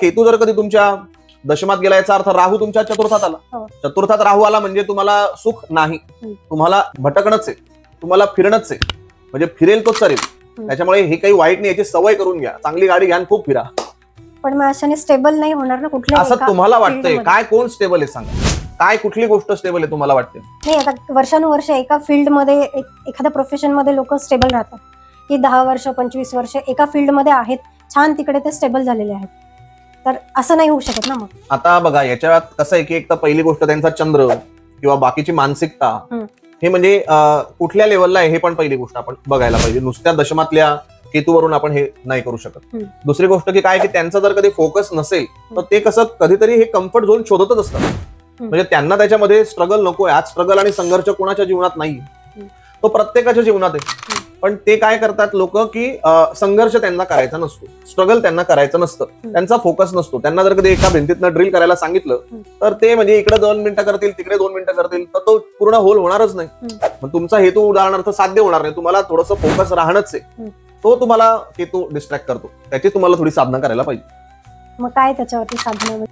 केतू जर कधी तुमच्या दशमात गेला याचा अर्थ राहू तुमच्या चतुर्थात आला. हो. चतुर्थात राहू आला म्हणजे तुम्हाला सुख नाही. तुम्हाला भटकणच आहे. तुम्हाला फिरणंच आहे. म्हणजे फिरेल तो चरेल हम्म. त्याच्यामुळे हे काही वाईट नाही याची सवय करून घ्या. चांगली गाडी घ्या खूप फिरा. पण मग अशाने स्टेबल नाही होणार ना कुठल्या असं तुम्हाला वाटतंय. मध्ये. काय कोण स्टेबल आहे सांगा. काय कुठली गोष्ट स्टेबल आहे तुम्हाला वाटते? नाही आता वर्षानुवर्ष एका फील्डमध्ये एखाद्या प्रोफेशनमध्ये लोक स्टेबल राहतात. की दहा वर्ष पंचवीस वर्ष एका फील्डमध्ये आहेत. छान तिकडे ते स्टेबल झालेले आहेत. तर असं नाही होऊ शकत ना मग. आता बघा याच्यात कसं आहे की एक तर पहिली गोष्ट त्यांचा चंद्र किंवा बाकीची मानसिकता हम्म. हे म्हणजे अं, कुठल्या लेवलला आहे हे पण पहिली गोष्ट आपण बघायला पाहिजे. नुसत्या दशमातल्या केतूवरून आपण हे नाही करू शकत. हम्म. दुसरी गोष्ट की काय की त्यांचा जर कधी फोकस नसेल तर ते कसं कधीतरी हे कम्फर्ट झोन शोधतच असतात. म्हणजे त्यांना त्याच्यामध्ये स्ट्रगल नकोय. आज स्ट्रगल आणि संघर्ष कोणाच्या जीवनात नाही. तो प्रत्येकाच्या जीवनात आहे. पण ते काय करतात लोक की संघर्ष त्यांना करायचा नसतो. स्ट्रगल त्यांना करायचं नसतं. त्यांचा फोकस नसतो. त्यांना जर कधी एका भिंतीतनं ड्रिल करायला सांगितलं. तर ते म्हणजे इकडे दोन मिनिटं करतील तिकडे दोन मिनिटं करतील तर तो पूर्ण होल होणारच नाही. मग तुमचा हेतू उदाहरणार्थ साध्य होणार नाही. तुम्हाला थोडंसं फोकस राहणंच आहे. तो तुम्हाला हेतू डिस्ट्रॅक्ट करतो. त्याची तुम्हाला थोडी साधना करायला पाहिजे. मग काय त्याच्यावरती साधनं?